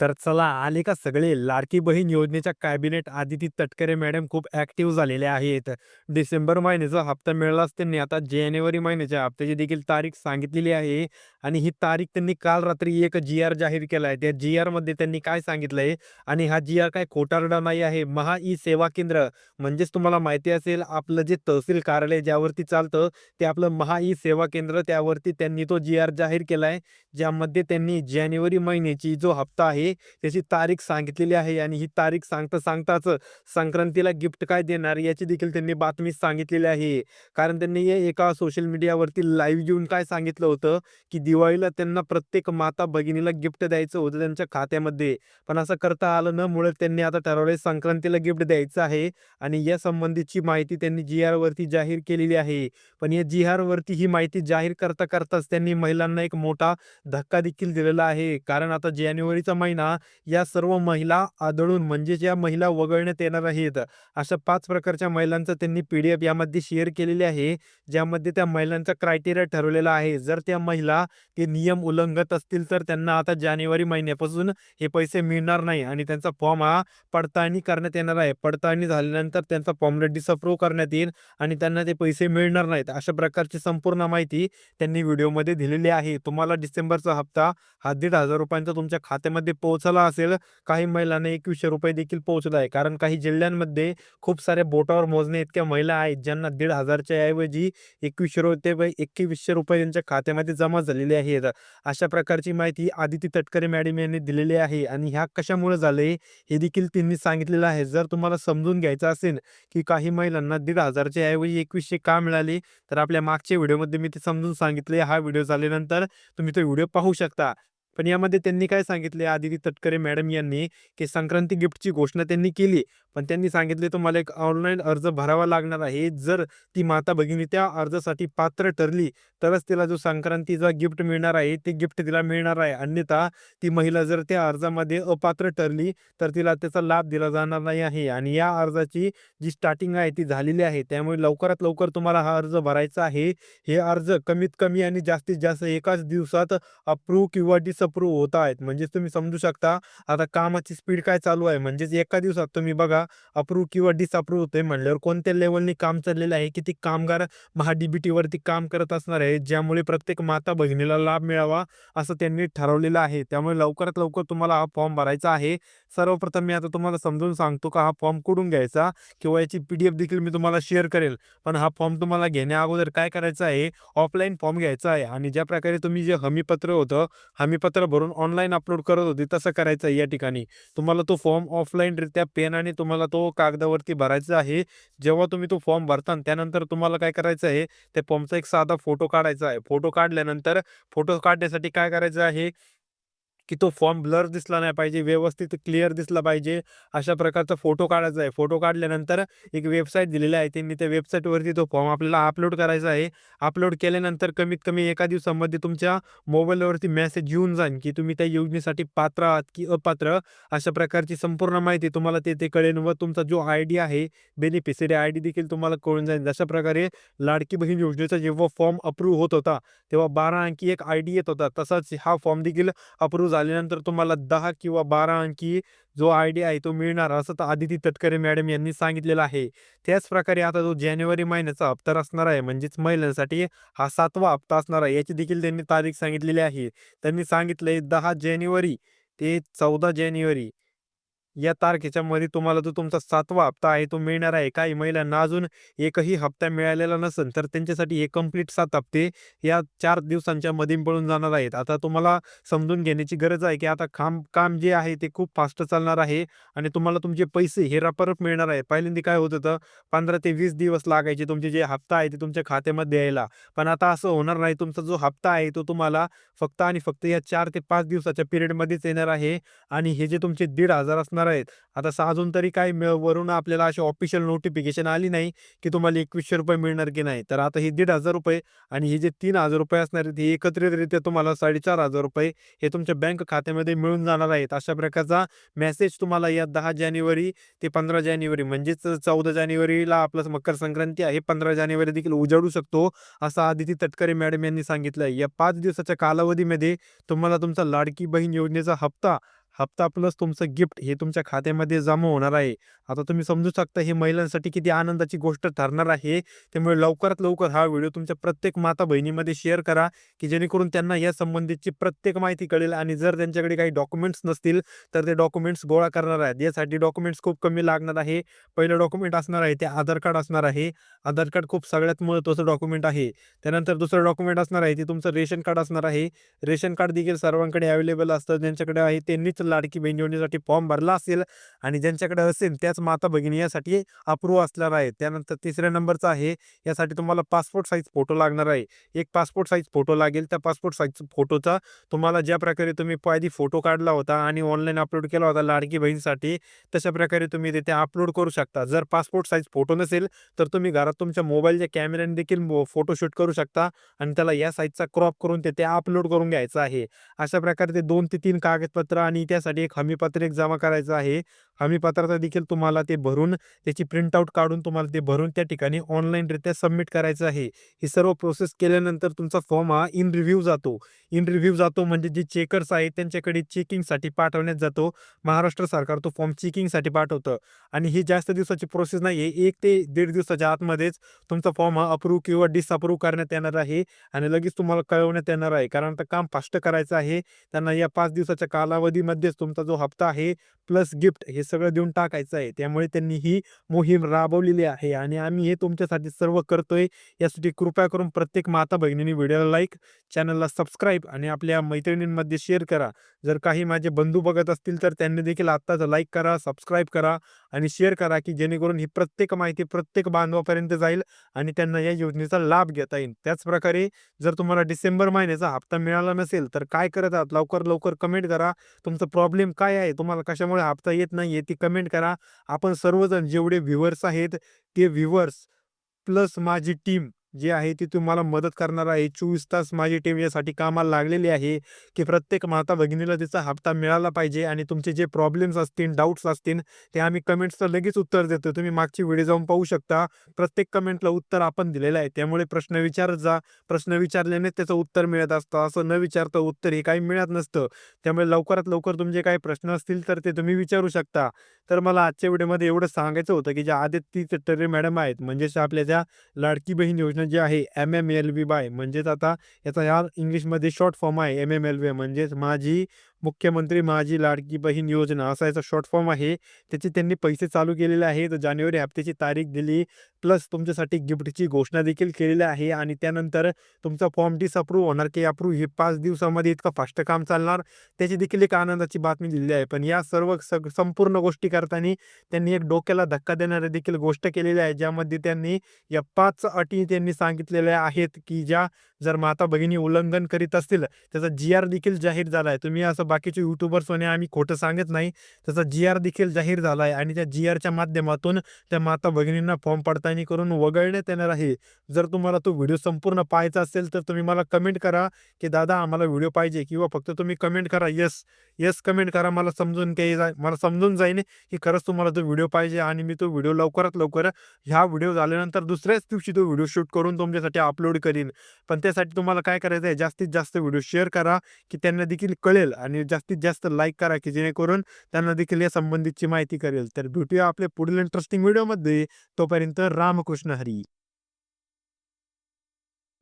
तर चला आले का सगळे? लाडकी बहीण योजनेच्या कॅबिनेट आदिती तटकरे मॅडम खूप ऍक्टिव्ह झालेले आहेत. डिसेंबर महिन्याचा हप्ता मिळालाच त्यांनी. आता जानेवारी महिन्याच्या हप्त्याची देखील तारीख सांगितलेली आहे आणि ही तारीख त्यांनी काल रात्री एक जी आर जाहीर केला आहे त्या जी आरमध्ये त्यांनी काय सांगितलंय आणि हा जी आर काय खोटारडा नाही आहे. महा ई सेवा केंद्र म्हणजेच तुम्हाला माहिती असेल आपलं जे तहसील कार्यालय ज्यावरती चालतं ते आपलं महा ई सेवा केंद्र त्यावरती त्यांनी तो जी आर जाहीर आहे ज्यामध्ये त्यांनी जानेवारी महिन्याची जो हप्ता आहे त्याची तारीख सांगितलेली आहे आणि ही तारीख सांगता सांगताच संक्रांतीला गिफ्ट काय देणार याची देखील त्यांनी बातमी सांगितलेली आहे. कारण त्यांनी एका सोशल मीडियावरती लाईव्ह येऊन काय सांगितलं होतं की दिवाळीला त्यांना प्रत्येक माता भगिनीला गिफ्ट द्यायचं होतं त्यांच्या खात्यामध्ये. पण असं करता आलं न मुळे त्यांनी आता ठरवले संक्रांतीला गिफ्ट द्यायचं आहे आणि या संबंधीची माहिती त्यांनी जी आर वरती जाहीर केलेली आहे. पण या जी आर वरती ही माहिती जाहीर करता करताच त्यांनी महिलांना एक मोठा धक्का देखील दिलेला आहे. कारण आता जानेवारीचा महिना या सर्व महिला आदळून म्हणजेच या महिला वगळण्यात येणार आहेत. अशा पाच प्रकारच्या महिलांचं त्यांनी पीडीएफ यामध्ये शेअर केलेली आहे ज्यामध्ये त्या महिलांचा क्रायटेरिया ठरवलेला आहे. जर त्या महिला ते नियम उल्लंघत असतील तर त्यांना आता जानेवारी महिन्यापासून हे पैसे मिळणार नाही आणि त्यांचा फॉर्म हा पडताळणी करण्यात येणार आहे. पडताळणी झाल्यानंतर त्यांचा फॉर्म डिसअप्रूव्ह करण्यात येईल आणि त्यांना ते पैसे मिळणार नाहीत. अशा प्रकारची संपूर्ण माहिती त्यांनी व्हिडिओमध्ये दिलेली आहे. तुम्हाला डिसेंबरचा हप्ता हा दीड हजार रुपयांचा तुमच्या खात्यामध्ये पोहोचला असेल काही महिलांना एकवीसशे रुपये देखील पोहोचला आहे. कारण काही जिल्ह्यांमध्ये खूप साऱ्या बोटावर मोजणे इतक्या महिला आहेत ज्यांना दीड हजारच्या ऐवजी एकवीसशे रुपये एकवीसशे रुपये त्यांच्या खात्यामध्ये जमा झालेले आहेत. अशा प्रकारची माहिती आदिती तटकरे मॅडम यांनी दिलेली आहे आणि ह्या कशामुळे झाले हे देखील त्यांनी सांगितलेलं आहे. जर तुम्हाला समजून घ्यायचं असेल की काही महिलांना दीड हजारच्या ऐवजी एकवीसशे का मिळाले तर आपल्या मागच्या व्हिडिओमध्ये मी ते समजून सांगितले. हा व्हिडिओ झाल्यानंतर तुम्ही तो व्हिडिओ पाहू शकता. पण यामध्ये त्यांनी काय सांगितले? आदिती तटकरे मॅडम यांनी की संक्रांती गिफ्टची घोषणा त्यांनी केली. पण त्यांनी सांगितले तुम्हाला एक ऑनलाईन अर्ज भरावा लागणार आहे. जर ती माता भगिनी त्या अर्जासाठी पात्र ठरली तरच तिला जो संक्रांतीचा गिफ्ट मिळणार आहे ते गिफ्ट तिला मिळणार आहे. अन्यथा ती महिला जर त्या अर्जामध्ये अपात्र ठरली तर तिला त्याचा लाभ दिला जाणार नाही आहे. आणि या अर्जाची जी स्टार्टिंग आहे ती झालेली आहे. त्यामुळे लवकरात लवकर तुम्हाला हा अर्ज भरायचा आहे. हे अर्ज कमीत कमी आणि जास्तीत जास्त एकाच दिवसात अप्रूव्ह किंवा डिसअप्रूव्ह होत आहेत. म्हणजेच तुम्ही समजू शकता आता कामाची स्पीड काय चालू आहे? म्हणजेच एका दिवसात तुम्ही बघा अप्रूव्ह किंवा डिसअप्रूव्ह होते म्हणल्यावर कोणत्या लेवलनी काम चाललेलं आहे? किती कामगार महाडीबीटीवरती काम करत असणार आहे? ज्यामुळे प्रत्येक माता भगिनीला लाभ मिळावा असं त्यांनी ठरवलेलं आहे. त्यामुळे लवकरात लवकर तुम्हाला हा फॉर्म भरायचा आहे. सर्वप्रथम मी आता तुम्हाला समजून सांगतो का हा फॉर्म कुठून घ्यायचा? किंवा याची पी डी एफ देखील मी तुम्हाला शेअर करेल. पण हा फॉर्म तुम्हाला घेण्या अगोदर काय करायचं आहे? ऑफलाईन फॉर्म घ्यायचा आहे. आणि ज्या प्रकारे तुम्ही जे हमीपत्र होतं हमीपत्र भरून ऑनलाईन अपलोड करत होते तसं करायचं आहे या ठिकाणी. तुम्हाला तो फॉर्म ऑफलाईनरित्या पेन आणि तुम्हाला तो कागदावरती भरायचा आहे. जेव्हा तुम्ही तो फॉर्म भरता त्यानंतर तुम्हाला काय करायचं आहे त्या फॉर्मचा एक साधा फोटो काढायचा आहे. फोटो काढल्यानंतर फोटो काढण्यासाठी काय करायचं आहे? की तो फॉर्म ब्लर दिसला नाही पाहिजे व्यवस्थित क्लिअर दिसला पाहिजे अशा प्रकारचा फोटो काढायचा आहे. फोटो काढल्यानंतर एक वेबसाईट दिलेली आहे त्यांनी त्या वेबसाईटवरती तो फॉर्म आपल्याला अपलोड करायचा आहे. अपलोड केल्यानंतर कमीत कमी एका दिवसामध्ये तुमच्या मोबाईलवरती मेसेज येऊन जाईल की तुम्ही त्या योजनेसाठी पात्र आहात की अपात्र. अशा प्रकारची संपूर्ण माहिती तुम्हाला ते कळेल व तुमचा जो आय डी आहे बेनिफिशरी आय डी देखील तुम्हाला कळून जाईल. जशा प्रकारे लाडकी बहीण योजनेचा जेव्हा फॉर्म अप्रूव्ह होत होता तेव्हा बारा अंकी एक आय डी येत होता तसाच हा फॉर्म देखील अप्रूव्ह झाल्यानंतर तुम्हाला दहा किंवा बारा अंकी जो आय डी आहे तो मिळणार असं तर आदिती तटकरे मॅडम यांनी सांगितलेलं आहे. त्याच प्रकारे आता जो जानेवारी महिन्याचा हप्ता असणार आहे म्हणजेच महिलांसाठी हा सातवा हप्ता असणार आहे याची देखील त्यांनी तारीख सांगितलेली आहे. त्यांनी सांगितलंय दहा जानेवारी ते चौदा जानेवारी. या तारखेच्या मध्ये तुम्हाला जो तुमचा सातवा हप्ता आहे तो मिळणार आहे. काही महिलांना अजून एकही हप्ता मिळालेला नसेल तर त्यांच्यासाठी हे कंप्लीट सात हप्ते या चार दिवसांच्या मध्ये पळून जाणार आहेत. आता तुम्हाला समजून घेण्याची गरज आहे की आता काम काम जे आहे ते खूप फास्ट चालणार आहे आणि तुम्हाला तुमचे पैसे हे रपरप मिळणार आहे. पहिल्यांदा काय होत होतं पंधरा ते वीस दिवस लागायचे तुमचे जे हप्ता आहे ते तुमच्या खात्यामध्ये यायला. पण आता असं होणार नाही. तुमचा जो हप्ता आहे तो तुम्हाला फक्त आणि फक्त या चार ते पाच दिवसाच्या पिरियडमध्येच येणार आहे आणि हे जे तुमचे दीड हजार असणार आहेत. आता स- अजून तरी काही वरून आपल्याला अशी ऑफिशियल नोटिफिकेशन आली नाही की तुम्हाला एकवीसशे रुपये मिळणार की नाही. तर आता हे दीड हजार रुपये आणि हे जे तीन हजार रुपये असणार आहेत ही एकत्रितरित्या तुम्हाला साडेचार हजार रुपये हे तुमच्या बँक खात्यामध्ये मिळून जाणार आहेत. अशा प्रकारचा मेसेज तुम्हाला या दहा जानेवारी ते पंधरा जानेवारी म्हणजेच चौदा जानेवारीला आपलं मकर संक्रांती आहे पंधरा जानेवारी देखील उजाडू शकतो असं आदिती तटकरे मॅडम यांनी सांगितलं या पाच दिवसाच्या कालावधीमध्ये तुम्हाला तुमचा लाडकी बहीण योजनेचा हप्ता हप्ता प्लस तुमचं गिफ्ट हे तुमच्या खात्यामध्ये जमा होणार आहे. आता तुम्ही समजू शकता हे महिलांसाठी किती आनंदाची गोष्ट ठरणार आहे. त्यामुळे लवकरात लवकर हा व्हिडिओ तुमच्या प्रत्येक माता बहिणीमध्ये शेअर करा, की जेणेकरून त्यांना या संबंधीची प्रत्येक माहिती कळेल आणि जर त्यांच्याकडे काही डॉक्युमेंट्स नसतील, तर ते डॉक्युमेंट्स गोळा करणार आहेत. यासाठी डॉक्युमेंट्स खूप कमी लागणार आहे. पहिलं डॉक्युमेंट असणार आहे ते आधार कार्ड असणार आहे. आधार कार्ड खूप सगळ्यात महत्त्वाचं डॉक्युमेंट आहे. त्यानंतर दुसरं डॉक्युमेंट असणार आहे ते तुमचं रेशन कार्ड असणार आहे. रेशन कार्ड देखील सर्वांकडे अवेलेबल असतं. ज्यांच्याकडे आहे त्यांनीच लाडकी बहीण योजनेसाठी फॉर्म भरला असेल आणि ज्यांच्याकडे असेल त्याच माता-भगिनी यासाठी अप्रूव्ह असणार आहे त्यानंतर तिसऱ्या नंबरचा आहे यासाठी तुम्हाला पासपोर्ट साईज फोटो लागणार आहे. एक पासपोर्ट साईज फोटो लागेल. त्या पासपोर्ट साईज फोटोचा तुम्हाला ज्या प्रकारे तुम्ही पायदी फोटो काढला होता आणि ऑनलाईन अपलोड केला होता लाडकी बहीणसाठी, तशा प्रकारे तुम्ही तिथे अपलोड करू शकता. जर पासपोर्ट साईज फोटो नसेल, तर तुम्ही घरात तुमच्या मोबाईलच्या कॅमेऱ्याने देखील फोटो शूट करू शकता आणि त्याला या साईजचा क्रॉप करून तिथे अपलोड करून घ्यायचा आहे. अशा प्रकारे ते दोन ते तीन कागदपत्र आणि त्यासाठी एक हमीपत्र एक जमा करायचं आहे. हमी पत्राचा देखील तुम्हाला ते भरून त्याची प्रिंटआउट काढून तुम्हाला ते भरून त्या ठिकाणी ऑनलाईनरित्या सबमिट करायचं आहे. ही सर्व प्रोसेस केल्यानंतर तुमचा फॉर्म हा इन रिव्ह्यू जातो. इन रिव्ह्यू जातो म्हणजे जे चेकर्स आहेत त्यांच्याकडे चेकिंगसाठी पाठवण्यात जातो. महाराष्ट्र सरकार तो फॉर्म चेकिंगसाठी पाठवतं आणि ही जास्त दिवसाची प्रोसेस नाही आहे. एक ते दीड दिवसाच्या आतमध्येच तुमचा फॉर्म हा अप्रूव्ह किंवा डिसअप्रूव्ह करण्यात येणार आहे आणि लगेच तुम्हाला कळवण्यात येणार आहे. कारण आता काम फास्ट करायचं आहे. त्यांना या पाच दिवसाच्या कालावधीमध्येच तुमचा जो हप्ता आहे प्लस गिफ्ट हे सगळं देऊन टाकायचं आहे. त्यामुळे त्यांनी ही मोहीम राबवलेली आहे आणि आम्ही हे तुमच्यासाठी सर्व करतोय. यासाठी कृपया करून प्रत्येक माता-भगिनींनी व्हिडिओला लाईक, चॅनलला सबस्क्राईब आणि आपल्या मैत्रिणींमध्ये शेअर करा. जर काही माझे बंधू बघत असतील तर त्यांनी देखील आत्ताच लाईक करा, सबस्क्राईब करा आणि शेअर करा, की जेणेकरून ही प्रत्येक माहिती प्रत्येक बांधवापर्यंत जाईल आणि त्यांना या योजनेचा लाभ घेता येईल. त्याचप्रकारे जर तुम्हाला डिसेंबर महिन्याचा हप्ता मिळाला नसेल, तर काय करत आहात? लवकर लवकर कमेंट करा. तुमचा प्रॉब्लेम काय आहे? तुम्हाला कशामुळे हप्ता येत नाहीये ती कमेंट करा. आपण सर्वजण जेवढे व्ह्युअर्स आहेत ते व्ह्युअर्स प्लस माझी टीम जी आहे ती तुम्हाला मदत करणार आहे. 24 तास माझी टीम यासाठी कामाला लागलेली आहे, की प्रत्येक माता-भगिनीला तिचा हप्ता मिळाला पाहिजे आणि तुमचे जे प्रॉब्लेम्स असतील, डाऊट्स असतील ते आम्ही कमेंट्सचं लगेच उत्तर देतो. तुम्ही मागची व्हिडिओ जाऊन पाहू शकता. प्रत्येक कमेंटला उत्तर आपण दिलेलं आहे. त्यामुळे प्रश्न विचारत जा. प्रश्न विचारल्याने त्याचं उत्तर मिळत असतं. असं न विचारता उत्तर हे काही मिळत नसतं. त्यामुळे लवकरात लवकर तुमचे काही प्रश्न असतील तर ते तुम्ही विचारू शकता. तर मला आजच्या व्हिडिओमध्ये एवढं सांगायचं होतं, की ज्या आदित्य तटरे मॅडम आहेत म्हणजेच आपल्या ज्या लाडकी बहीण योजना जे आहे M M L V by म्हणजेच आता याचा या इंग्लिशमध्ये शॉर्ट फॉर्म आहे एम-एम-एल-व्ही म्हणजेच माझी मुख्यमंत्री माझी लाडकी बहीण योजना असा याचा शॉर्ट फॉर्म आहे. त्याचे त्यांनी पैसे चालू केलेले आहेत. जानेवारी हप्त्याची तारीख दिली प्लस तुमच्यासाठी गिफ्टची घोषणा देखील केलेली आहे आणि त्यानंतर तुमचा फॉर्म डिसअप्रूव्ह होणार की अप्रूव्ह हे पाच दिवसामध्ये इतकं फास्ट काम चालणार त्याची देखील एक आनंदाची बातमी दिलेली आहे. पण या सर्व सग संपूर्ण गोष्टी करताना त्यांनी एक डोक्याला धक्का देणारी देखील गोष्ट केलेली आहे. ज्यामध्ये त्यांनी या पाच अटी त्यांनी सांगितलेल्या आहेत, की ज्या जर माता-भगिनी उल्लंघन करीत असतील त्याचा जी-आर देखील जाहीर झाला आहे. तुम्ही असं बाकीचे यूट्यूबर्सवानी आम्ही खोटं सांगत नाही. त्याचा जी-आर देखील जाहीर झाला आहे आणि त्या जी-आरच्या माध्यमातून त्या माता-भगिनींना फॉर्म पडताळणी करून वगळण्यात येणार आहे. जर तुम्हाला तो व्हिडिओ संपूर्ण पाहायचा असेल तर तुम्ही मला कमेंट करा, की दादा आम्हाला व्हिडिओ पाहिजे किंवा फक्त तुम्ही कमेंट करा येस, येस कमेंट करा. मला समजून काही मला समजून जाईन, की खरंच तुम्हाला तो व्हिडिओ पाहिजे आणि मी तो व्हिडिओ लवकरात लवकर ह्या व्हिडिओ झाल्यानंतर दुसऱ्याच दिवशी तो व्हिडिओ शूट करून तुमच्यासाठी अपलोड करीन. पण त्यासाठी तुम्हाला काय करायचं आहे जास्तीत जास्त व्हिडिओ शेअर करा, की त्यांना देखील कळेल आणि जास्तीत जास्त लाईक करा, की जेणेकरून त्यांना देखील या संबंधितची माहिती करेल तर भेटूया आपल्या पुढील इंटरेस्टिंग व्हिडिओमध्ये. तोपर्यंत रामकृष्ण हरी.